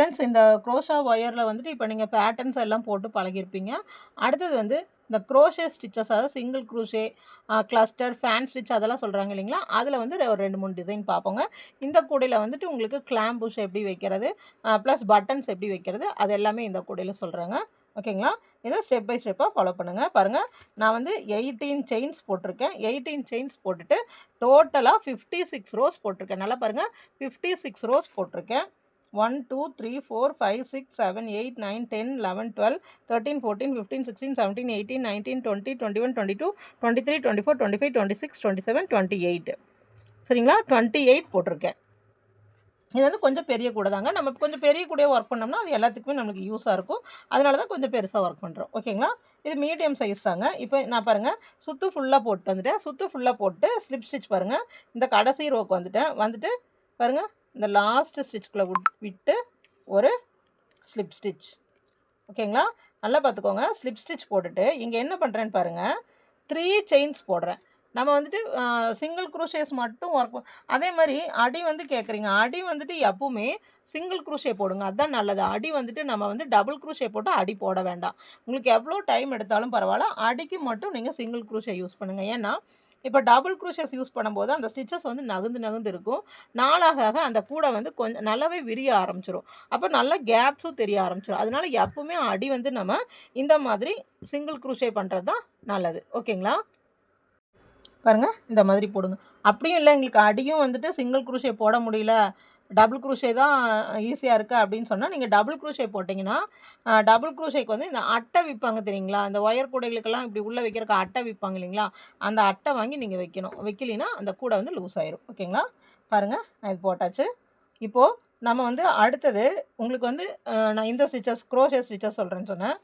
Friends இந்த crochet ஒயரில் வந்துட்டு இப்போ நீங்கள் பேட்டர்ன்ஸ் எல்லாம் போட்டு பழகிருப்பீங்க. அடுத்தது வந்து இந்த க்ரோஷே ஸ்டிச்சஸ் அதாவது single crochet cluster fan stitch அதெல்லாம் சொல்கிறாங்க இல்லைங்களா? அதில் வந்து ஒரு ரெண்டு மூணு டிசைன் பார்ப்போங்க. இந்த கூடையில் வந்துட்டு உங்களுக்கு கிளாம்புஷ் எப்படி வைக்கிறது ப்ளஸ் பட்டன்ஸ் எப்படி வைக்கிறது அது எல்லாமே இந்த கூடையில் சொல்கிறாங்க ஓகேங்களா? இதை ஸ்டெப் பை ஸ்டெப்பாக ஃபாலோ பண்ணுங்கள் பாருங்கள் நான் வந்து எயிட்டீன் செயின்ஸ் போட்டிருக்கேன். எயிட்டீன் செயின்ஸ் போட்டுட்டு டோட்டலாக ஃபிஃப்டி சிக்ஸ் ரோஸ் போட்டிருக்கேன். நல்லா பாருங்கள் ஃபிஃப்டி சிக்ஸ் ரோஸ் போட்டிருக்கேன். One two three four five six seven eight nine ten eleven twelve thirteen fourteen fifteen sixteen seventeen eighteen nineteen twenty twenty one twenty two twenty three twenty four twenty five twenty six twenty seven twenty eight சரிங்களா? Twenty eight போட்டிருக்கேன். இது வந்து கொஞ்சம் பெரிய கூட தாங்க. நம்ம கொஞ்சம் பெரிய கூட ஒர்க் பண்ணோம்னா அது எல்லாத்துக்குமே நம்மளுக்கு யூஸாக இருக்கும். அதனால தான் கொஞ்சம் பெருசாக ஒர்க் பண்ணுறோம் ஓகேங்களா இது மீடியம் சைஸ் தாங்க. இப்போ நான் பாருங்கள் சுற்று ஃபுல்லாக போட்டு வந்துட்டேன். சுற்று ஃபுல்லாக போட்டு ஸ்லிப் ஸ்டிச் பாருங்கள் இந்த கடைசி ரோக்கு வந்துட்டேன். வந்துட்டு பாருங்கள் இந்த லாஸ்ட்டு ஸ்டிச்சுக்குள்ளே விட்டு ஒரு ஸ்லிப் ஸ்டிச் ஓகேங்களா? நல்லா பார்த்துக்கோங்க ஸ்லிப் ஸ்டிச் போட்டுட்டு இங்கே என்ன பண்ணுறேன்னு பாருங்கள் த்ரீ செயின்ஸ் போடுறேன். நம்ம வந்துட்டு சிங்கிள் குரூஷேஸ் மட்டும் ஒர்க் அதே மாதிரி அடி வந்து கேட்குறீங்க அடி வந்துட்டு எப்பவுமே சிங்கிள் குரூஷே போடுங்க. அதுதான் நல்லது. அடி வந்துட்டு நம்ம வந்து டபுள் குரூஷே போட்டு அடி போட வேண்டாம். உங்களுக்கு எவ்வளோ டைம் எடுத்தாலும் பரவாயில்ல. அடிக்கு மட்டும் நீங்கள் சிங்கிள் குரூஷே யூஸ் பண்ணுங்கள் ஏன்னா இப்போ டபுள் குரூஷஸ் யூஸ் பண்ணும்போது அந்த ஸ்டிச்சஸ் வந்து நகுந்து நகுந்து இருக்கும். நாளாக அந்த கூடை வந்து கொஞ்சம் நல்லாவே விரிய ஆரம்பிச்சிடும் அப்போ நல்லா கேப்ஸும் தெரிய ஆரம்பிச்சிடும் அதனால் எப்பவுமே அடி வந்து நம்ம இந்த மாதிரி சிங்கிள் குரூஷே பண்ணுறது தான் நல்லது. ஓகேங்களா? பாருங்கள் இந்த மாதிரி போடுங்க. அப்படியும் இல்லை எங்களுக்கு அடியும் வந்துட்டு சிங்கிள் குரூஷே போட முடியல. டபுள் குரூஷே தான் ஈஸியாக இருக்குது அப்படின்னு சொன்னால் நீங்கள் டபுள் குரூஷே போட்டிங்கன்னா டபுள் குரூஷேக்கு வந்து இந்த அட்டை விற்பாங்க தெரியுங்களா? அந்த ஒயர் கூடைகளுக்கெல்லாம் இப்படி உள்ளே வைக்கிறக்கு அட்டை விற்பாங்க இல்லைங்களா? அந்த அட்டை வாங்கி நீங்கள் வைக்கணும். வைக்கலினா அந்த கூடை வந்து லூஸ் ஆயிரும். ஓகேங்களா பாருங்கள் நான் இது போட்டாச்சு. இப்போது நம்ம வந்து அடுத்தது உங்களுக்கு வந்து நான் இந்த ஸ்டிச்சஸ் க்ரோஷே ஸ்டிச்சஸ் சொல்கிறேன்னு சொன்னேன்.